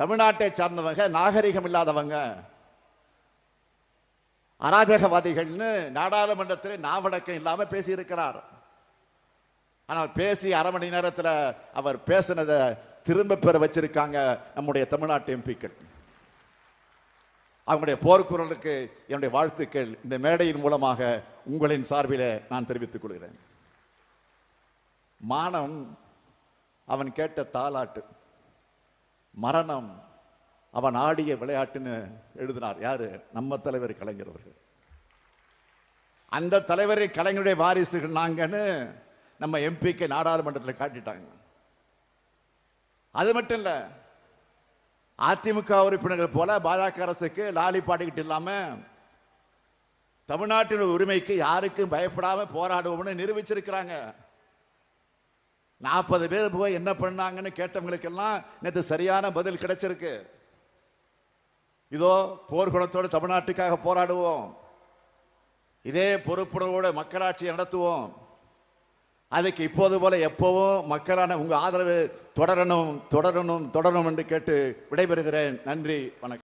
தமிழ்நாட்டை சார்ந்தவங்க நாகரிகம் இல்லாதவங்க அராஜகவாதிகள்னு நாடாளுமன்றத்தில் நாவடக்கம் இல்லாம பேசியிருக்கிறார். ஆனால் பேசி அரை மணி நேரத்தில் அவர் பேசினதை திரும்ப பெற வச்சிருக்காங்க நம்முடைய தமிழ்நாட்டு எம்பிக்கள். அவங்களுடைய போர்க்குரலுக்கு என்னுடைய வாழ்த்துக்கள். இந்த மேடையின் மூலமாக உங்களின் சார்பிலே நான் தெரிவித்துக் கொள்கிறேன். மானம் அவன் கேட்ட தாலாட்டு. மரணம். அவன் ஆடிய விளையாட்டுன்னு எழுதினார். யாரு? நம்ம தலைவர் கலைஞர் அவர்கள். அந்த தலைவரை கலைஞருடைய வாரிசுகள் நாங்கன்னு நம்ம எம்பிக்கு நாடாளுமன்றத்தில் காட்டிட்டாங்க. அது மட்டும் இல்லை அதிமுக உறுப்பினர்கள் போல பாஜக அரசுக்கு லாலி பாடிக்கிட்டு இல்லாம தமிழ்நாட்டின் உரிமைக்கு யாருக்கும் பயப்படாமல் போராடுவோம்னு நிரூபிச்சிருக்கிறாங்க. நாற்பது பேர் போய் என்ன பண்ணாங்கன்னு கேட்டவங்களுக்கெல்லாம் நேற்று சரியான பதில் கிடைச்சிருக்கு. இதோ போர்க்குணத்தோடு தமிழ்நாட்டுக்காக போராடுவோம். இதே பொறுப்புணர்வோடு மக்களாட்சி நடத்துவோம். அதுக்கு இப்போது போல எப்பவும் மக்களான உங்கள் ஆதரவு தொடரணும் தொடரணும் தொடரணும் என்று கேட்டு விடைபெறுகிறேன். நன்றி வணக்கம்.